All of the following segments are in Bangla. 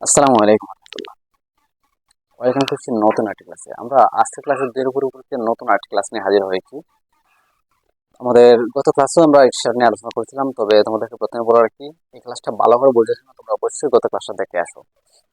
আসসালামু আলাইকুম। ওয়েলকাম করছি নতুন আর্টি ক্লাসে আমরা আজকের ক্লাসের দুই উপর উপর নতুন আর্টি ক্লাস নিয়ে হাজির হয়েছি। আমাদের গত ক্লাসেও আমরা এক্সার নিয়ে আলোচনা করেছিলাম, তবে তোমাদেরকে প্রথমে বলো আর কি এই ক্লাসটা ভালো করে বোঝার জন্য তোমরা অবশ্যই গত ক্লাসটা দেখে আসো।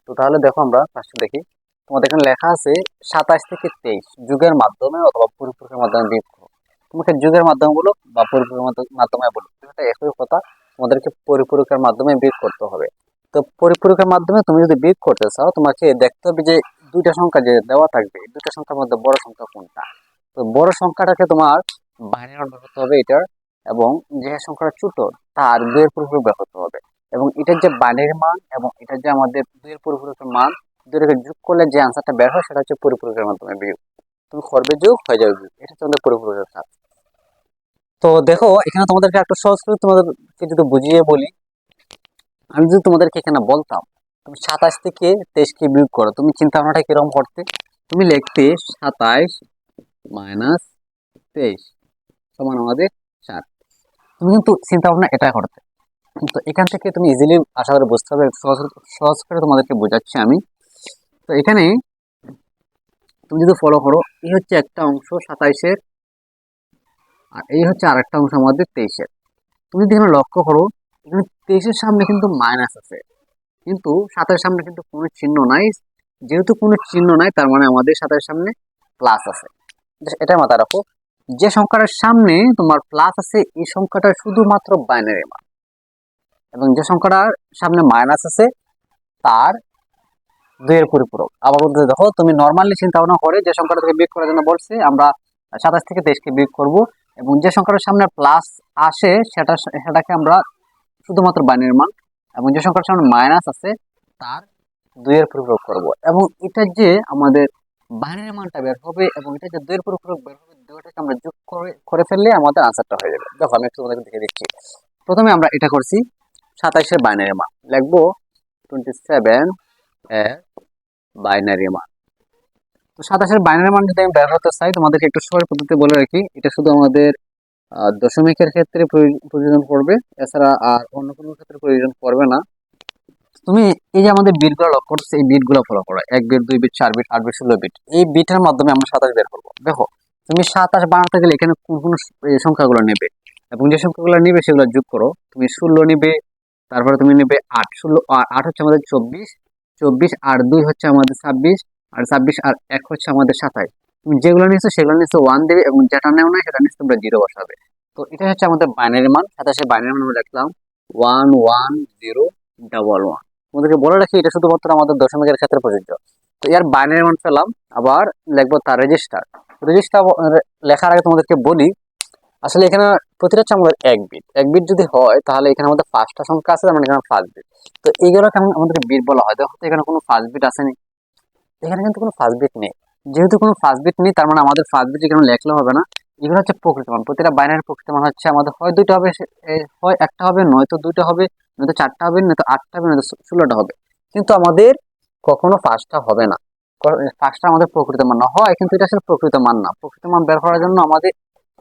তো তাহলে দেখো আমরা ক্লাসটা দেখি। তোমাদের এখানে লেখা আছে সাতাশ থেকে তেইশ, যুগের মাধ্যমে অথবা পরিপূরকের মাধ্যমে করো। তোমাকে যুগের মাধ্যমে বলো বা পরিপূরকের মাধ্য- মাধ্যমে বলো এটা একই কথা তোমাদেরকে পরিপূরকের মাধ্যমে বিয়োগ করতে হবে। তো পরিপূরকের মাধ্যমে তুমি যদি বিয়োগ করতে চাও, তোমাকে দেখতে হবে যে দুইটা সংখ্যা যে দেওয়া থাকবে দুইটা সংখ্যার মধ্যে বড় সংখ্যা কোনটা? তো বড় সংখ্যাটাকে তোমার বাইরে করতে হবে এটার এবং যে সংখ্যাটা ছোট, তার দুইয়ের পরিপূরক করতে হবে। এবং এটার যে বাইনের মান এবং এটার যে আমাদের দুয়ের পরিপূরকের মান দুটোকে যোগ করলে যে আনসারটা বের হয়, সেটা হচ্ছে পরিপূরকের মাধ্যমে বিয়োগ। তুমি করবে যোগ হয়ে যাবে বিয়োগ। এটা হচ্ছে পরিপূরকের কাজ তো দেখো, এখানে তোমাদেরকে একটা সহজ করে তোমাদেরকে যদি বুঝিয়ে বলি আমি যদি তোমাদেরকে এখানে বলতাম, তুমি সাতাশ থেকে তেইশকে বিয়োগ করো, তুমি চিন্তা ভাবনাটা কীরকম করতে? তুমি লিখতে সাতাইশ মাইনাস তেইশ সমান আমাদের সাত। তুমি কিন্তু চিন্তা ভাবনা এটা করতে। তো এখান থেকে তুমি ইজিলি আশা করে বুঝতে হবে সহজ সহজ করে তোমাদেরকে বোঝাচ্ছি আমি। তো এখানে তুমি যদি ফলো করো, এই হচ্ছে একটা অংশ সাতাইশের, আর এই হচ্ছে আরেকটা অংশ আমাদের তেইশের। তুমি যদি এখানে লক্ষ্য করো এখানে তেইশের সামনে কিন্তু মাইনাস আছে। কিন্তু সাতের সামনে কিন্তু কোনো চিহ্ন নাই। যেহেতু কোনো চিহ্ন নাই, তার মানে আমাদের সাতের সামনে প্লাস আছে। এটা মাথায় রাখো। যে সংখ্যাটার সামনে তোমার প্লাস আছে, এই সংখ্যাটা শুধুমাত্র বাইনারি মান। এবং যে সংখ্যাটার সামনে মাইনাস আছে, তার দুইয়ের পরিপূরক। আবার বলতে দেখো, তুমি নর্মালি চিন্তা ভাবনা করে যে সংখ্যাটা থেকে বিয়োগ করার জন্য বলছে, আমরা সাতাশ থেকে তেইশকে বিয়োগ করব। এবং যে সংখ্যাটার সামনে প্লাস আসে, সেটা, সেটাকে আমরা শুধুমাত্র বাইনারি মান এবং যে সংখ্যার সামনে মাইনাস আছে, তার দুইয়ের পরিপূরক করব। এবং এটা যে আমাদের বাইনারি মানটা বের হবে এবং এটা যে দুইয়ের পরিপূরক বের হবে, দুইটাকে আমরা যোগ করে করে ফেললে আমাদের আনসারটা হয়ে যাবে। দেখো, আমি একটু তোমাদেরকে দেখে দিচ্ছি। প্রথমে আমরা এটা করছি, সাতাইশের বাইনারি মান। লিখব টোয়েন্টি সেভেন এর বাইনারি মান। তো সাতাশের বাইনারি মান যদি আমি বের করতে চাই, তোমাদেরকে একটু সহজ পদ্ধতি বলে রাখি। এটা শুধু আমাদের দশমিকের ক্ষেত্রে প্রয়োজন পড়বে। এছাড়া আর অন্য কোনো ক্ষেত্রে প্রয়োজন পড়বে না। তুমি এই যে আমাদের বিটগুলো লক্ষ্য করছ এই বিটগুলো ফলো করো। এক বিট দুই বিট চার বিট আট বিট ষোলো বিট এই বিটের মাধ্যমে আমরা সাতাশ বের করব। দেখো, তুমি সাতাশ বানাতে গেলে এখানে কোন কোন সংখ্যাগুলো নেবে? এবং যে সংখ্যাগুলো নেবে সেগুলো যোগ করো। তুমি ষোলো নিবে, তারপরে তুমি নেবে আট। ষোলো আট হচ্ছে আমাদের চব্বিশ। চব্বিশ আর দুই হচ্ছে আমাদের ছাব্বিশ। আর ছাব্বিশ আর এক হচ্ছে আমাদের সাতাশ। তুমি যেগুলো নিয়েছো সেগুলো নিয়েছো ওয়ান দেবে এবং যেটা নেও না সেটা নিয়ে তোমরা জিরো বসাবে। তো এটা হচ্ছে আমাদের বাইনারি মান। সাতাশের বাইনারি মান আমরা লিখলাম one one zero double one তোমাদেরকে বলে রাখি, এটা শুধুমাত্র আমাদের দশমিকের ক্ষেত্রে প্রযোজ্য। তো এর বাইনারি মান পেলাম, আবার লিখব তার রেজিস্টার রেজিস্টার লেখার আগে তোমাদেরকে বলি, আসলে এখানে প্রতিটা হচ্ছে আমাদের এক বিট এক বিট যদি হয়, তাহলে এখানে আমাদের পাঁচটা সংখ্যা আছে মানে এখানে ফার্স্ট বিট তো এইগুলো কেমন আমাদেরকে বিট বলা হয়? দেখো এখানে কোনো ফার্স্ট বিট আসেনি। এখানে কিন্তু কোনো ফার্স্ট বিট নেই। যেহেতু কোনো ফার্স্ট বিট নেই, তার মানে আমাদের ফার্স্ট বিট এখানে লেখলে হবে না। এগুলো হচ্ছে প্রকৃত মান প্রতিটা বাইনারি প্রকৃত মান হচ্ছে আমাদের হয় দুইটা হবে হয় একটা হবে, নয়তো দুইটা হবে, নয়তো চারটা হবে, নয়তো আটটা হবে, নয়তো ষোলোটা হবে। কিন্তু আমাদের কখনো ফার্স্টটা হবে না। ফার্স্টটা আমাদের প্রকৃত মান না। হয় কিন্তু এটা আসলে প্রকৃত মান না। প্রকৃত মান বের করার জন্য আমাদের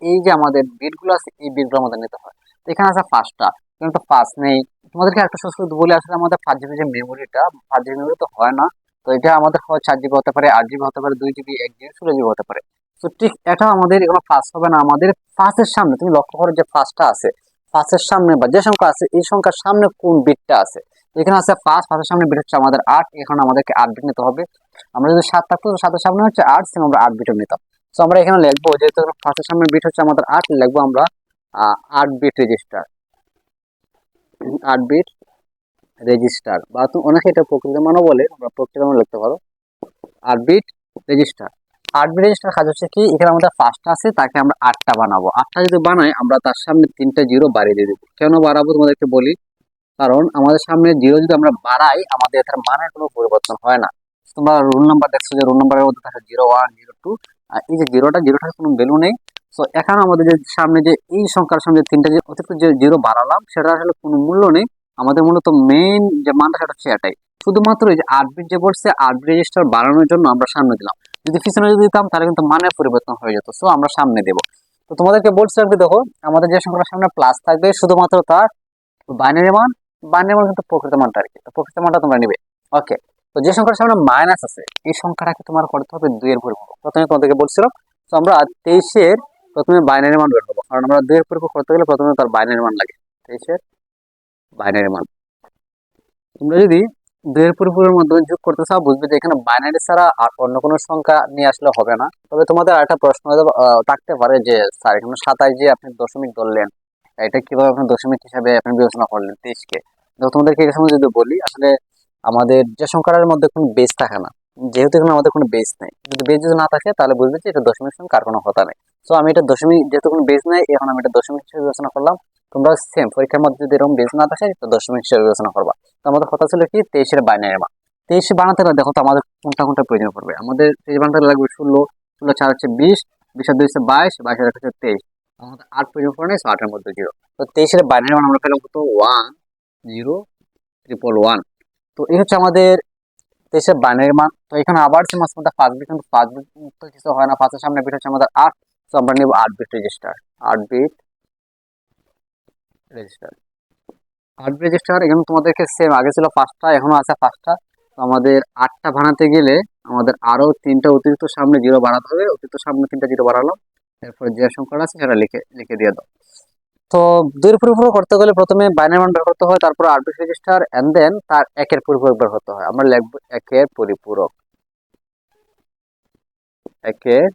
এই যে আমাদের বিটগুলো আছে, এই বিটগুলো আমাদের নিতে হয়। তো এখানে আছে ফার্স্টটা কিন্তু ফার্স্ট নেই। তোমাদেরকে একটা করে বলে, আসলে আমাদের ফার্স্ট জিবি যে মেমোরিটা ফার্স্ট জিবি মেমোরি তো হয় না। তো এটা আমাদের হয় চার জিবি হতে পারে, আট জিবি হতে পারে, দুই জিবি এক জিবি ষোলো জিবি হতে পারে। তো ঠিক এটা আমাদের এগুলো ফার্স্ট হবে না। আমাদের ফার্স্টের সামনে, তুমি লক্ষ্য করো যে ফার্স্টটা আছে। ফার্স্টের সামনে বা যে সংখ্যা আছে, এই সংখ্যার সামনে কোন বিটটা আছে? এখানে আছে ফার্স্ট ফার্স্টের সামনে বিট হচ্ছে আমাদের আট, এখানে আমাদেরকে আট বিট নিতে হবে। আমরা যদি সাত থাকতো সাতের সামনে হচ্ছে আট সেম আমরা আট বিটও নিতাম। তো আমরা এখানে লিখব, যেহেতু ফার্স্টের সামনে বিট হচ্ছে আমাদের আট, লিখব আমরা আট বিট রেজিস্টার আট বিট রেজিস্টার বা তুমি অনেকে এটা প্রকৃত মানও বলে আমরা প্রকৃত মান লিখতে পারো। আট বিট রেজিস্টার আট বিট রেজিস্টার কাজ হচ্ছে কি, এখানে আমাদের ফার্স্ট আছে, তাকে আমরা আটটা বানাবো। আটটা যদি বানাই, আমরা তার সামনে তিনটা জিরো বাড়িয়ে দিয়ে দেবো। কেন বাড়াবো তোমাদেরকে বলি? কারণ আমাদের সামনে জিরো যদি আমরা বাড়াই, আমাদের তার মানের কোনো পরিবর্তন হয় না। তোমরা রুল নাম্বার দেখছ যে রুল নাম্বারের মধ্যে থাকে জিরো ওয়ান জিরো টু আর এই যে জিরোটা জিরোটার কোনো ভ্যালু নেই। তো এখন আমাদের যে সামনে যে এই সংখ্যার সামনে তিনটা যে অতিরিক্ত যে জিরো বাড়ালাম সেটা আসলে কোনো মূল্য নেই। আমাদের মূলত মেইন যে মানটা সেটা হচ্ছে এটাই। শুধুমাত্র এই যে আট যে বলছে আট বিট রেজিস্টার বাড়ানোর জন্য আমরা সামনে দিলাম। যদি পিছনে যদি দিতাম, তাহলে কিন্তু মানের পরিবর্তন হয়ে যেত। সো আমরা সামনে দেব। তো তোমাদেরকে বলছিলাম কি, দেখো, আমাদের যে সংখ্যার সামনে প্লাস থাকবে, শুধুমাত্র তার বাইনারি মান। বাইনারি মান কিন্তু প্রকৃত মানটা আর কি। তো প্রকৃত মানটা তোমরা নিবে। ওকে তো যে সংখ্যার সামনে মাইনাস আছে, এই সংখ্যাটাকে তোমার করতে হবে দুইয়ের পরিপূরক প্রথমে তোমাদেরকে বলছিলাম, তো আমরা তেইশের প্রথমে বাইনারি মান বের করব। কারণ আমরা দুইয়ের পরিপূরক করতে গেলে প্রথমে তার বাইনারি মান লাগে। তেইশের বাইনারি মান। তোমরা যদি দুইয়ের পরিপূরকের মাধ্যমে যোগ করতে চাও, বুঝবে যে এখানে বাইনারি ছাড়া আর অন্য কোনো সংখ্যা নিয়ে আসলে হবে না। তবে তোমাদের আরেকটা প্রশ্ন থাকতে পারে যে, স্যার, এখানে সাতাশ যে আপনি দশমিক ধরলেন, এটা কীভাবে আপনি দশমিক হিসাবে আপনি বিবেচনা করলেন তেইশকে? তোমাদেরকে সময় যদি বলি, আসলে আমাদের যে সংখ্যাটার মধ্যে কোনো বেস থাকে না, যেহেতু এখানে আমাদের কোনো বেস নেই, যদি বেস যদি না থাকে, তাহলে বুঝবে যে এটা দশমিক সংখ্যা আর কোনো কথা নেই। তো আমি এটা দশমিক, যেহেতু কোনো বেস নেই, এখন আমি এটা দশমিক হিসেবে বিবেচনা করলাম তোমরা সেম পরীক্ষার মধ্যে যদি এরকম বেস না থাকে, তো দশমিক হিসেবে বিবেচনা করবা। তো আমাদের কথা ছিল কি? তেইশের বাইনারি মান তেইশে বানাতে গেলে দেখো তো আমাদের কোনটা কোনটা প্রয়োজন পড়বে। আমাদের তেইশ বানাতে লাগবে ষোলো। ষোলো চার হচ্ছে বিশ বিশ আর দুই হচ্ছে বাইশ বাইশ এক হচ্ছে তেইশ। আমাদের আট প্রয়োজন পড়ে so আটের মধ্যে জিরো তো তেইশের বাইনারি মান আমরা পেলাম কত? ওয়ান জিরো ট্রিপল ওয়ান তো এই হচ্ছে আমাদের তেইশের বাইনারি মান। তো এখানে আবার যে মাস মধ্যে পাঁচ বিট কিন্তু পাঁচ বিট তো কিছু হয় না। পাঁচের সামনে বিট হচ্ছে আমাদের আট, তো আমরা নিব আট বিট রেজিস্টার আট বিট রেজিস্টার আট রেজিস্টার এখানে তোমাদেরকে সেম আগে ছিল পাঁচটা, এখনও আছে পাঁচটা। তো আমাদের আটটা বানাতে গেলে আমাদের আরও তিনটা অতিরিক্ত সামনে জিরো বাড়াতে হবে। অতিরিক্ত সামনে তিনটা জিরো বাড়ালাম। এরপর যে সংখ্যাটা আছে সেটা লিখে লিখে দিয়ে দাও। তো দুইয়ের পরিপূরক করতে গেলে প্রথমে বাইনারি মান বের করতে হয়, তারপর আট বিট রেজিস্টার এন্ড দেন তার একের পরিপূরক বের করতে হয়। আমরা লিখব একের পরিপূরক। একের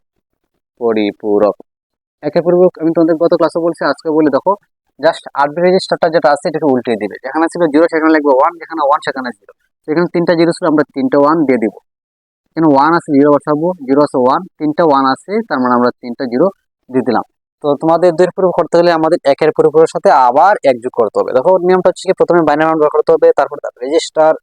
পরিপূরক। একের পরিপূরক আমি তোমাদের গত ক্লাসে বলছি, আজকে বলি দেখো জাস্ট আট বিট রেজিস্টারটা যেটা আছে, এটাকে উল্টে দিবে। যেখানে ছিল জিরো সেখানে লাগবে ওয়ান যেখানে ওয়ান সেখানে জিরো সেখানে তিনটা জিরো ছিল, আমরা তিনটা ওয়ান দিয়ে দিব। এখানে ওয়ান আছে জিরো বসাবো জিরো আছে ওয়ান তিনটা ওয়ান আছে, তার মানে আমরা তিনটা জিরো দিয়ে দিলাম। তো তোমাদের দুইয়ের পরিপূরক করতে হলে আমাদের একের পরিপূরকের সাথে আবার এক যোগ করতে হবে। দেখো, নিয়মটা হচ্ছে প্রথমে বাইনারি মান বের করতে হবে, তারপর তার রেজিস্টার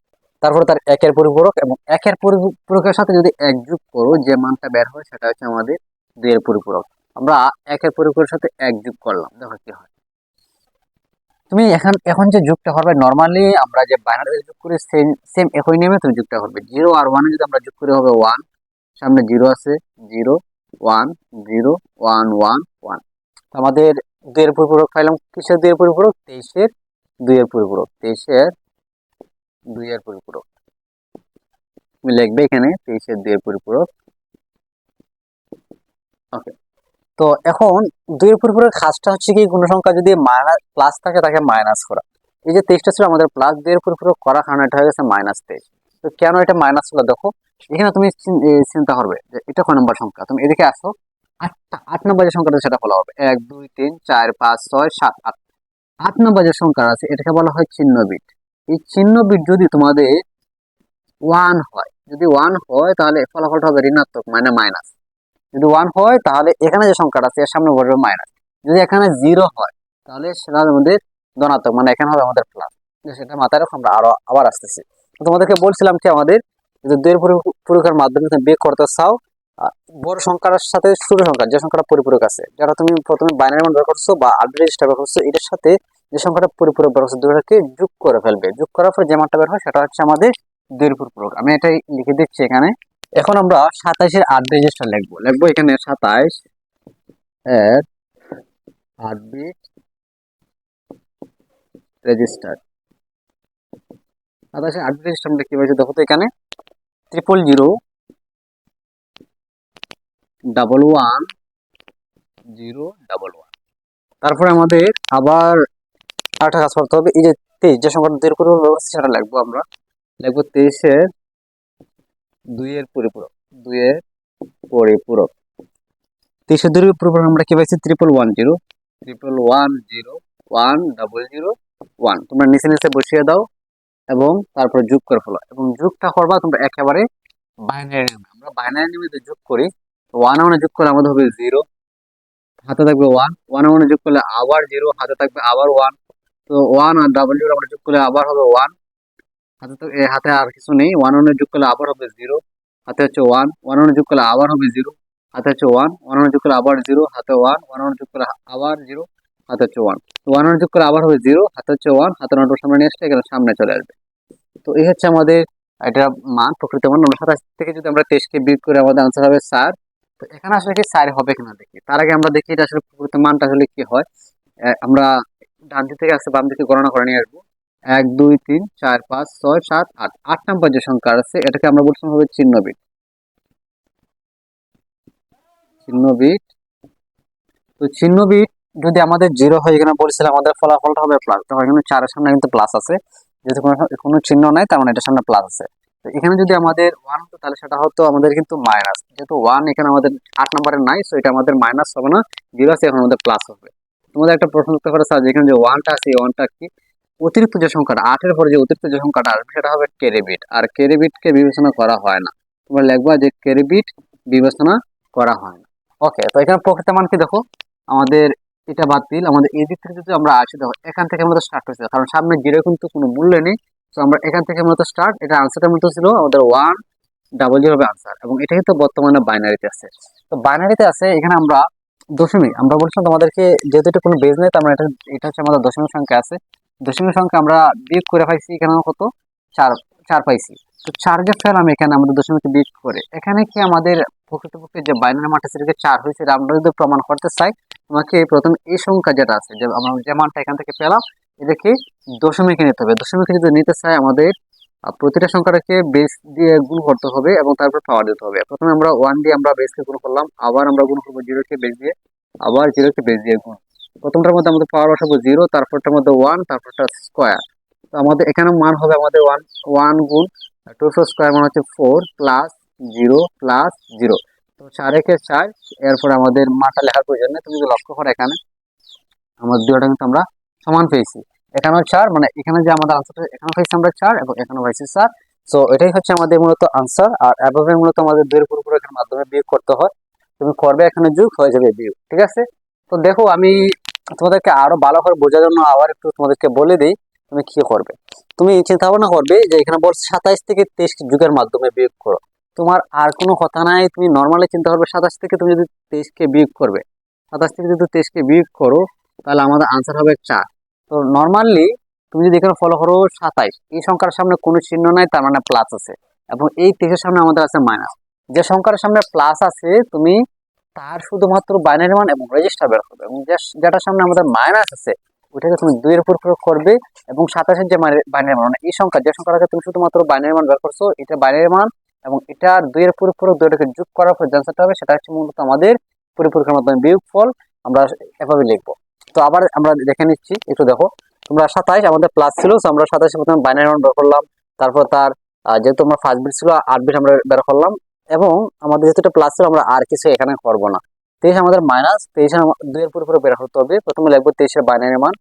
তারপর তার একের পরিপূরক এবং একের পরিপূরকের সাথে যদি এক যোগ করো, যে মানটা বের হয়, সেটা হচ্ছে আমাদের দুইয়ের পরিপূরক আমরা একের পরিপূরকের সাথে এক যোগ করলাম, দেখো কি হয়। তুমি এখন এখন যে যুগটা করবে নর্মালি আমরা যে বাইনারি যোগ করি সেম সেম একই নিয়মে তুমি যুগটা করবে। জিরো আর ওয়ানে যদি আমরা যোগ করি, হবে ওয়ান সামনে জিরো আছে zero one zero one one one আমাদের দুইয়ের পরিপূরক পাইলাম কিসের দুইয়ের পরিপূরক? তেইশের দুইয়ের পরিপূরক। তেইশের দুইয়ের পরিপূরক। তুমি লিখবে এখানে, তেইশের দুইয়ের পরিপূরক। ওকে তো এখন দুইয়ের পরিপূরক খাসটা হচ্ছে কি, কোনো সংখ্যা যদি মাইনাস প্লাস থাকে, তাকে মাইনাস করা। এই যে তেইশটা ছিল আমাদের প্লাস দুইয়ের পরিপূরক করা কারণে এটা হয়ে গেছে মাইনাস তেইশ। তো কেন এটা মাইনাস হলো? দেখো, এখানে তুমি চিন্তা করবে যে এটা কয় নম্বর সংখ্যা? তুমি এদিকে আসো। আটটা, আট নম্বর যে সংখ্যাটা সেটা বলা হবে। এক, দুই, তিন, চার, পাঁচ, ছয়, সাত, আট। আট নম্বর যে সংখ্যা আছে, এটাকে বলা হয় চিহ্ন বিট এই চিহ্ন বিট যদি তোমাদের ওয়ান হয়, যদি ওয়ান হয়, তাহলে ফলাফলটা হবে ঋণাত্মক মানে মাইনাস যদি ওয়ান হয়, তাহলে এখানে যে সংখ্যাটা আছে, এর সামনে বসবে মাইনাস যদি এখানে জিরো হয়, তাহলে সেটা আমাদের ধনাত্মক মানে এখানে হবে আমাদের প্লাস সেটা মাথায় রাখো আমরা আরও, আবার আসতেছি। তোমাদেরকে বলছিলাম কি আমাদের, যে মাধ্যমে তুমি বের করতে চাও বড় সংখ্যার সাথে ছোট সংখ্যা, যে সংখ্যাটা পরিপূরক আছে, যারা তুমি প্রথমে বাইনারি মান বের করছ বা আরবি রেজিস্টার বের করছ এটার সাথে যে সংখ্যাটা পরিপূরক বের করছ, দুটোকে যোগ করে ফেলবে। যোগ করার পর যে মানটা বের হয়, সেটা হচ্ছে আমাদের দুইয়ের পরিপূরক। আমি এটাই লিখে দিচ্ছি এখানে। এখন আমরা সাতাইশের আট রেজিস্টার লিখব। লিখব এখানে সাতাইশ এর আট বিট রেজিস্টার। সাতাইশের আট বিট রেজিস্টার আমরা কি পাইছি? দেখো তো এখানে। Triple zero double one zero double one তারপরে আমাদের আবার আরেকটা কাজ করতে হবে। এই যে তেইশ, যে সংখ্যাটা পরিপূরক সেটা লিখব আমরা। লিখব তেইশের দুইয়ের পরিপূরক দুইয়ের পরিপূরক তেইশের দুইয়ের পরিপূরক আমরা কি পাইছি? Triple one zero triple one zero one double zero one তোমরা নিচে নিচে বসিয়ে দাও এবং তারপর যোগ করে ফেলো। এবং যোগটা করবা তোমরা একেবারে বাইনারি আমরা বাইনারি নেমে যদি যোগ করি ওয়ান ওয়ানে যোগ করলে আমাদের হবে জিরো হাতে থাকবে ওয়ান ওয়ান ওয়ানে যোগ করলে আবার জিরো হাতে থাকবে আবার ওয়ান তো ওয়ান আর ডাবল জিরো আমরা যোগ করলে আবার হবে ওয়ান হাতে তো হাতে আর কিছু নেই। ওয়ান ওয়ানে যোগ করলে আবার হবে জিরো হাতে হচ্ছে ওয়ান ওয়ান ওয়ানে যোগ করলে আবার হবে জিরো হাতে হচ্ছে ওয়ান ওয়ান ওয়ানে যোগ করলে আবার জিরো হাতে ওয়ান ওয়ান ওয়ানে যোগ করলে আবার জিরো হাতে হচ্ছে ওয়ান ওয়ান ওয়ানে যোগ করলে আবার হবে জিরো হাতে হচ্ছে ওয়ান হাতে নটার সামনে নিয়ে আসলে এখানে সামনে চলে আসবে। তো এই হচ্ছে আমাদের এটা মান প্রকৃত মান। আমরা সাতাশ থেকে যদি আমরা তেইশকে বিয়োগ করে, আমাদের আনসার হবে চার তো এখানে আসলে কি চার হবে কিনা দেখি। তার আগে আমরা দেখি এটা আসলে প্রকৃত মানটা আসলে কি হয়। আমরা ডান দিক থেকে আসতে বাম দিকে গণনা করে নিয়ে আসব। এক, দুই, তিন, চার, পাঁচ, ছয়, সাত, আট। আট নাম্বার যে সংখ্যা আছে, এটাকে আমরা বলছিলাম হবে চিহ্ন বিট চিহ্ন বিট তো চিহ্ন বিট যদি আমাদের জিরো হয়, এখানে বলছিলাম আমাদের ফলাফলটা হবে প্লাস তো এখানে চারের সামনে কিন্তু প্লাস আছে। যেহেতু কোনো চিহ্ন নাই, তার মানে এটার সামনে প্লাস আছে। তো এখানে যদি আমাদের ওয়ান হতো, তাহলে সেটা হতো আমাদের কিন্তু মাইনাস যেহেতু ওয়ান এখানে আমাদের আট নম্বরের নাই সো এটা আমাদের মাইনাস হবে না। জিরো আছে, এখন আমাদের প্লাস হবে। তোমাদের একটা প্রশ্ন উত্তর করে স্যার যেখানে যে ওয়ানটা আছে ওয়ানটা কি? অতিরিক্ত যে সংখ্যাটা, আটের পরে যে অতিরিক্ত যে সংখ্যাটা আসবে, সেটা হবে কেরেবিট। আর কেরেবিটকে বিবেচনা করা হয় না। তোমরা লিখবা যে কেরেবিট বিবেচনা করা হয় না। ওকে, তো এখানে প্রকৃত মান কি দেখো? আমাদের এটা বাদ দিল আমাদের এই দিক থেকে যদি আমরা আসি, দেখো, এখান থেকে আমাদের স্টার্ট হয়েছে। কারণ সামনে জিরো কিন্তু কোনো মূল্য নেই। তো আমরা এখান থেকে মূলত স্টার্ট এটা আনসারটা মূলত ছিল আমাদের ওয়ান ডাবল জিরো হবে আনসার এবং এটা কিন্তু বর্তমানে বাইনারিতে আছে। তো বাইনারিতে আছে, এখানে আমরা দশমিক, আমরা বলছিলাম তোমাদেরকে যেহেতু এটা কোনো বেজ নেই, তার মানে এটা এটা হচ্ছে আমাদের দশমিক সংখ্যা আছে। দশমিক সংখ্যা আমরা বিয়োগ করে পাইছি এখানে কত? চার চার পাইছি। তো চার যে ফেলাম এখানে আমাদের দশমিক বিয়োগ করে, এখানে কি আমাদের প্রকৃতপক্ষে যে বাইনারি মানটা সেটাকে চার হয়েছে আমরা যদি প্রমাণ করতে চাই, তোমাকে প্রথম এই সংখ্যা যেটা আছে, যে আমরা যে মানটা এখান থেকে পেলাম, এটাকে দশমিকে নিতে হবে। দশমিকে যদি নিতে চাই, আমাদের প্রতিটা সংখ্যাটাকে বেস দিয়ে গুণ করতে হবে এবং তারপর পাওয়ার দিতে হবে। প্রথমে আমরা ওয়ান দিয়ে আমরা বেসকে গুণ করলাম, আবার আমরা গুণ করব জিরোকে বেস দিয়ে, আবার জিরোকে বেস দিয়ে গুণ প্রথমটার মধ্যে আমাদের পাওয়ার বসাবো জিরো তারপরটার মধ্যে ওয়ান তারপরটা স্কোয়ার তো আমাদের এখানে মান হবে আমাদের ওয়ান ওয়ান গুণ টু ফোর স্কোয়ার মানে হচ্ছে four plus zero plus zero তো চার একে চার, এরপর আমাদের মানটা লেখার প্রয়োজন নেই, তুমি যদি লক্ষ্য করো এখানে আমাদের দুটোটা কিন্তু আমরা সমান পেয়েছি। এখানেও চার মানে এখানে যে আমাদের আনসারটা এখানে পাইছি আমরা চার এবং এখানে পাইছি চার। সো এটাই হচ্ছে আমাদের মূলত আনসার আর এভাবে মূলত আমাদের দুইয়ের পরিপূরকের মাধ্যমে বিয়োগ করতে হয়। তুমি করবে এখানে যোগ হয়ে যাবে বিয়োগ, ঠিক আছে? তো দেখো আমি তোমাদেরকে আরও ভালো করে বোঝার জন্য আবার একটু তোমাদেরকে বলে দিই, তুমি কি করবে? তুমি চিন্তা ভাবনা করবে যে এখানে বলছে সাতাইশ থেকে তেইশ যুগের মাধ্যমে বিয়োগ করো। তোমার আর কোনো কথা নাই, তুমি নর্মালি চিন্তা করবে সাতাশ থেকে তুমি যদি তেইশকে বিয়োগ করবে। সাতাশ থেকে যদি তেইশকে বিয়োগ করো, তাহলে আমাদের আনসার হবে চার। তো নর্মালি তুমি যদি এখানে ফলো করো সাতাইশ, এই সংখ্যার সামনে কোনো চিহ্ন নাই, তার মানে প্লাস আছে। এবং এই তেইশের সামনে আমাদের আছে মাইনাস যে সংখ্যার সামনে প্লাস আছে, তুমি তার শুধুমাত্র বাইনারি মান এবং রেজিস্টার বের করবে এবং যেটার সামনে আমাদের মাইনাস আছে, ওইটাকে তুমি দুইয়ের উপর প্রয়োগ করবে এবং সাতাশের যে বাইনারি মান মানে এই সংখ্যা, যে সংখ্যাটাকে তুমি শুধুমাত্র বাইনারি মান বের করছ, এটা বাইনারি মান এবং এটা দুইয়ের পরিপূরক দুইটাকে যোগ করার পর যে আনসারটা হবে, সেটা হচ্ছে মূলত আমাদের পরিপূরকের মাধ্যমে বিয়োগ ফল, আমরা এভাবে লিখব। তো আবার আমরা দেখে নিচ্ছি, একটু দেখো। তোমরা সাতাইশ আমাদের প্লাস ছিল আমরা সাতাশে প্রথমে বাইনারি মান বের করলাম। তারপর তার যেহেতু আমরা ফার্স্ট বিট ছিল, আট বিট আমরা বের করলাম। এবং আমাদের যেহেতু প্লাস আমরা আর কিছু এখানে করব না। তেইশ আমাদের মাইনাস তেইশের দুইয়ের পরিপূরক বের করতে হবে। প্রথমে লিখব তেইশের বাইনারি মান।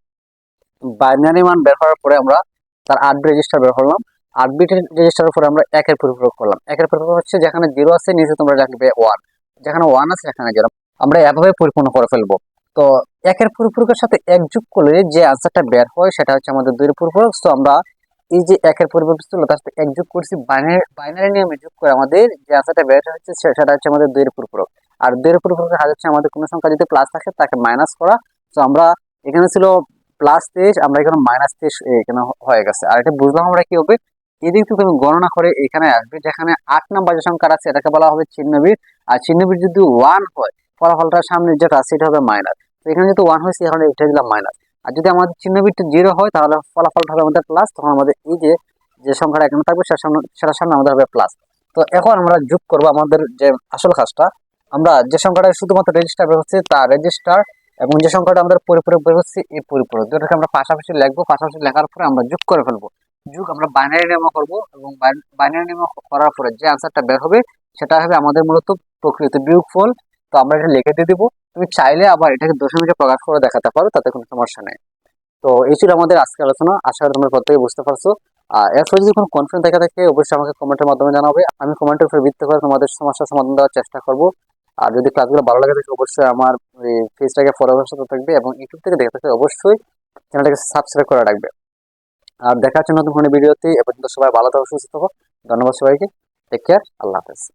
বাইনারি মান বের করার পরে আমরা তার আট রেজিস্টার বের করলাম। আট বিট রেজিস্টারের পরে আমরা একের পরিপূরক করলাম। একের পরিপূরক হচ্ছে যেখানে জিরো আছে, নিচে তোমরা রাখবে ওয়ান যেখানে ওয়ান আছে, সেখানে জিরো আমরা এভাবে পরিপূর্ণ করে ফেলব। তো একের পরিপূরকের সাথে এক যোগ করলে যে আনসারটা বের হয়, সেটা হচ্ছে আমাদের দুইয়ের পরিপূরক তো আমরা এই যে একের পরিপূরক ছিল তার এক যোগ করছি, বাইনারি বাইনারি নিয়মে যোগ করে আমাদের যে আনসারটা বের হচ্ছে সেটা হচ্ছে আমাদের দুইয়ের পরিপূরক আর দুইয়ের পরিপূরকের হাজ হচ্ছে আমাদের কোনো সংখ্যা যদি প্লাস থাকে, তাকে মাইনাস করা। তো আমরা এখানে ছিল প্লাস তেইশ, আমরা এখানে মাইনাস তেইশ এখানে হয়ে গেছে। আর এটা বুঝলাম আমরা কি হবে? এদিক থেকে তুমি গণনা করে এখানে আসবে, যেখানে আট নাম্বার যে সংখ্যা আছে, এটাকে বলা হবে চিহ্নবিদ আর চিহ্নবিদ যদি ওয়ান হয় ফলাফলটার সামনে যেটা আছে সেটা হবে মাইনাস তো এখানে যেহেতু ওয়ান হয়েছে এখানে এটা দিলাম মাইনাস আর যদি আমাদের চিহ্নবিদটা জিরো হয়, তাহলে ফলাফলটা হবে আমাদের প্লাস তখন আমাদের এই যে যে সংখ্যাটা এখানে থাকবে সেটার সামনে সেটার সামনে আমাদের হবে প্লাস তো এখন আমরা যোগ করব আমাদের যে আসল কাজটা। আমরা যে সংখ্যাটা শুধুমাত্র রেজিস্টার বের হচ্ছে তার রেজিস্টার এবং যে সংখ্যাটা আমাদের পরিপূরক বের হচ্ছে এই পরিপূরক। দুটোকে আমরা পাশাপাশি লিখব, পাশাপাশি লেখার পরে আমরা যোগ করে ফেলব। যুগ আমরা বাইনারি নিয়ম করব এবং বাইনারি নিয়ম করার পরে যে আনসারটা বের হবে, সেটা হবে আমাদের মূলত প্রকৃত বিয়োগফল। তো আমরা এটা লিখে দিয়ে দিবো। তুমি চাইলে আবার এটাকে দশমিকে প্রকাশ করে দেখাতে পারো, তাতে কোনো সমস্যা নেই। তো এই ছিল আমাদের আজকে আলোচনা। আশা করি তোমরা প্রত্যেকে বুঝতে পারছ। আর এরপর যদি কোনো কনফিডেন্স দেখা থাকে, অবশ্যই আমাকে কমেন্টের মাধ্যমে জানাবে। আমি কমেন্টের উপর ভিত্তি করে তোমাদের সমস্যার সমাধান দেওয়ার চেষ্টা করব। আর যদি ক্লাসগুলো ভালো লাগে থাকে অবশ্যই আমার ফেসটাকে ফলো সাথে থাকবে এবং ইউটিউব থেকে দেখে থাকলে অবশ্যই চ্যানেলটাকে সাবস্ক্রাইব করে রাখবে। আর দেখার জন্য নতুন কোনো ভিডিওতে এ পর্যন্ত সবাই ভালো থাকো, সুস্থ থাকো। ধন্যবাদ সবাইকে। টেক কেয়ার আল্লাহ হাফেজ।